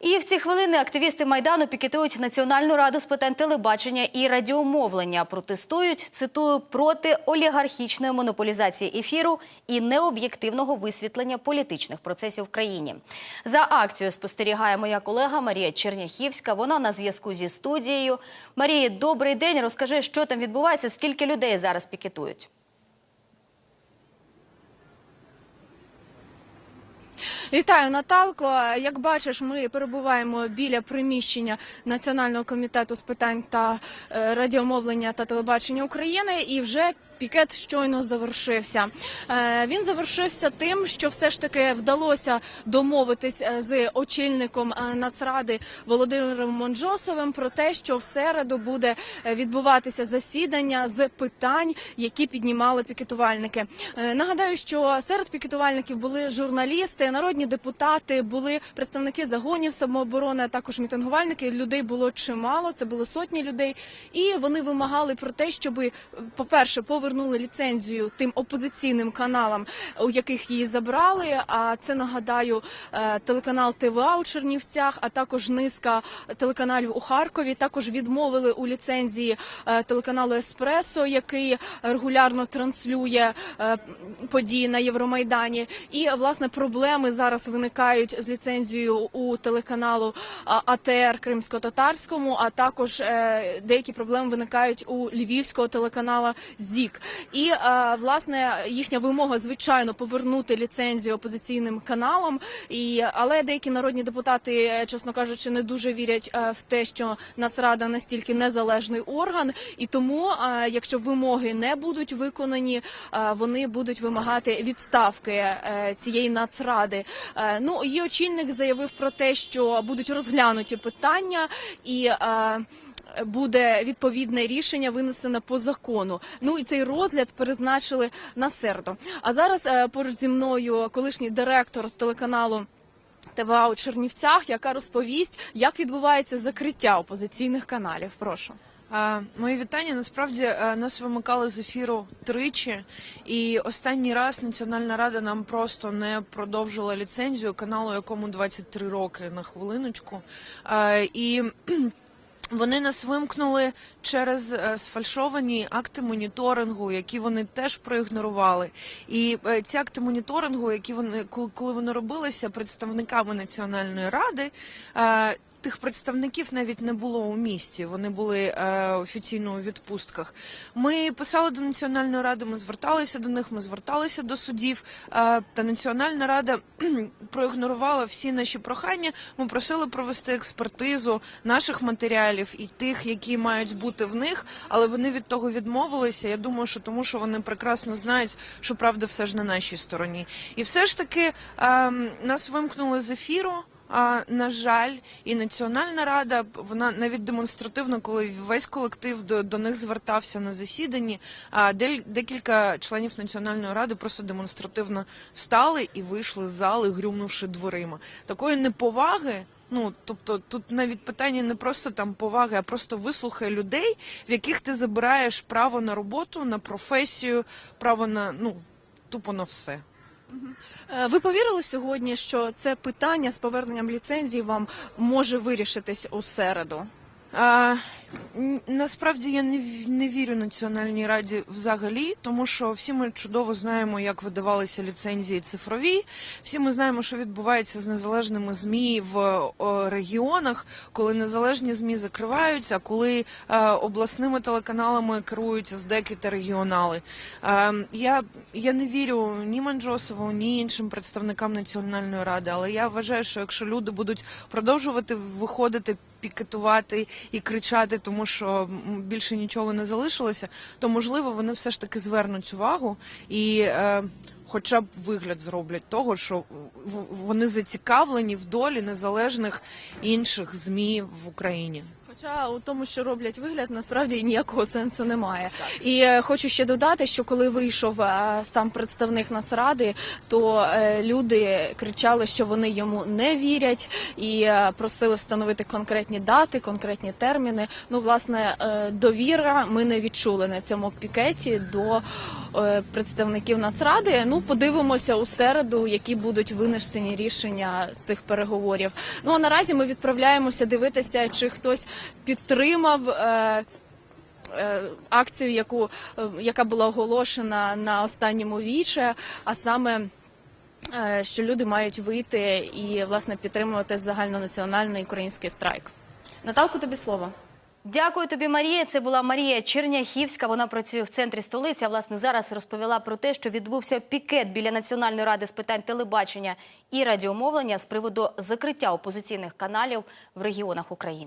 І в ці хвилини активісти майдану пікетують Національну раду з питань телебачення і радіомовлення. Протестують цитую проти олігархічної монополізації ефіру і необ'єктивного висвітлення політичних процесів в країні. За акцією спостерігає моя колега Марія Черняхівська. Вона на зв'язку зі студією. Марії, добрий день. Розкажи, що там відбувається, скільки людей зараз пікетують. Вітаю, Наталко. Як бачиш, ми перебуваємо біля приміщення Національного комітету з питань та е, радіомовлення та телебачення України, і вже пікет щойно завершився. Е, Він завершився тим, що все ж таки вдалося домовитись е, з очільником е, Нацради Володимиром Монджосовим про те, що в середу буде відбуватися засідання з питань, які піднімали пікетувальники. Нагадаю, що серед пікетувальників були журналісти, народні депутати, були представники загонів самооборони, а також мітингувальники. Людей було чимало, це було сотні людей, і вони вимагали про те, щоб, по-перше, повернули ліцензію тим опозиційним каналам, у яких її забрали. А це нагадаю е, телеканал ТВА у Чернівцях, а також низка телеканалів у Харкові. Також відмовили у ліцензії е, телеканалу Еспресо, який регулярно транслює е, події на Євромайдані. І власне проблеми зараз виникають з ліцензією у телеканалу АТР Кримсько-Татарському, а також деякі проблеми виникають у львівського телеканала ЗІК. І е, власне їхня вимога, звичайно, повернути ліцензію опозиційним каналам. І але деякі народні депутати, е, чесно кажучи, не дуже вірять е, в те, що Нацрада настільки незалежний орган, і тому, якщо вимоги не будуть виконані, вони будуть вимагати відставки цієї нацради. Ну її очільник заявив про те, що будуть розглянуті питання і. Буде відповідне рішення винесене по закону. Ну і цей розгляд призначили на середу. А зараз е, поруч зі мною колишній директор телеканалу ТВА у Чернівцях, яка розповість, як відбувається закриття опозиційних каналів. Прошу. Мої вітання. Насправді е, нас вимикали з ефіру тричі, і останній раз Національна рада нам просто не продовжила ліцензію каналу, якому 23 роки на хвилиночку. І вони нас вимкнули через е, сфальшовані акти моніторингу, які вони теж проігнорували. І е, ці акти моніторингу, які вони коли- коли вони робилися представниками Національної ради. Тих представників навіть не було у місті. Вони були е, офіційно у відпустках. Ми писали до національної ради. Ми зверталися до них. Ми зверталися до судів. Е, та національна рада проігнорувала всі наші прохання. Ми просили провести експертизу наших матеріалів і тих, які мають бути в них, але вони від того відмовилися. Я думаю, що тому, що вони прекрасно знають, що правда все ж на нашій стороні. І все ж таки е, нас вимкнули з ефіру. А, на жаль, і Національна рада вона навіть демонстративно, коли весь колектив до, до них звертався на засіданні. А декілька членів Національної ради просто демонстративно встали і вийшли з зали, грюмнувши дверима. Такої неповаги. Ну тобто, тут навіть питання не просто там поваги, а просто вислухай людей, в яких ти забираєш право на роботу, на професію, право на ну тупо на все. Е, Ви повірили сьогодні, що це питання з поверненням ліцензії вам може вирішитись у середу? Насправді я не, не вірю Національній раді взагалі, тому що всі ми чудово знаємо, як видавалися ліцензії цифрові. Всі ми знаємо, що відбувається з незалежними змі в регіонах, коли незалежні змі закриваються, коли е, обласними телеканалами керують СДЕКи та регіонали. Е, я, я не вірю ні Манджосову, ні іншим представникам Національної ради, але я вважаю, що якщо люди будуть продовжувати виходити пікетувати і кричати, тому що більше нічого не залишилося, то можливо вони все ж таки звернуть увагу і. Е, Хоча б вигляд зроблять того, що вони зацікавлені в долі незалежних інших змі в Україні. Хоча у тому, що роблять вигляд, насправді ніякого сенсу немає. І е, хочу ще додати, що коли вийшов е, сам представник Нацради, то е, люди кричали, що вони йому не вірять, і просили встановити конкретні дати, конкретні терміни. Ну, власне, довіра ми не відчули на цьому пікеті до представників Нацради. Ну, подивимося у середу, які будуть винесені рішення з цих переговорів. Ну а наразі ми відправляємося дивитися, чи хтось підтримав. Е, е, Акцію, яку е, яка була оголошена на останньому віче, а саме що люди мають вийти і власне підтримувати загальнонаціональний український страйк. Наталко, тобі слово. Дякую тобі, Марія. Це була Марія Черняхівська. Вона працює в центрі столиці. А власне зараз розповіла про те, що відбувся пікет біля Національної ради з питань телебачення і радіомовлення з приводу закриття опозиційних каналів в регіонах України.